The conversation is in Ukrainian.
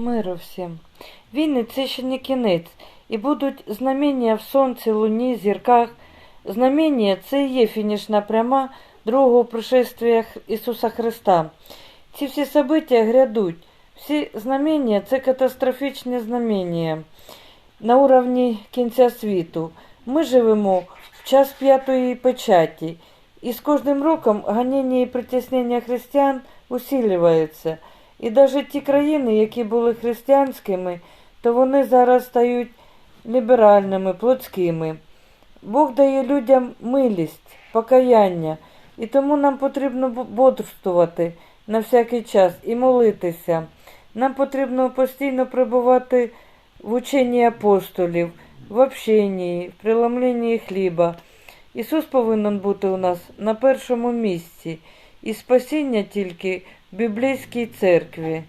Миру всім. Війни це ще не кінець, і будуть знамення в сонці, луні, зірках. Знамення це і є фінішна пряма другого пришествия Ісуса Христа. Ці всі события грядуть. Всі знамення це катастрофічні знамення на уровні кінця світу. Ми живемо в час п'ятої печаті, і з кожним роком ганіння і притіснення християн усилюється. І навіть ті країни, які були християнськими, то вони зараз стають ліберальними, плотськими. Бог дає людям милість, покаяння, і тому нам потрібно бодрствувати на всякий час і молитися. Нам потрібно постійно перебувати в ученні апостолів, в общенні, в преломленні хліба. Ісус повинен бути у нас на першому місці, і спасіння тільки біблійській церкві.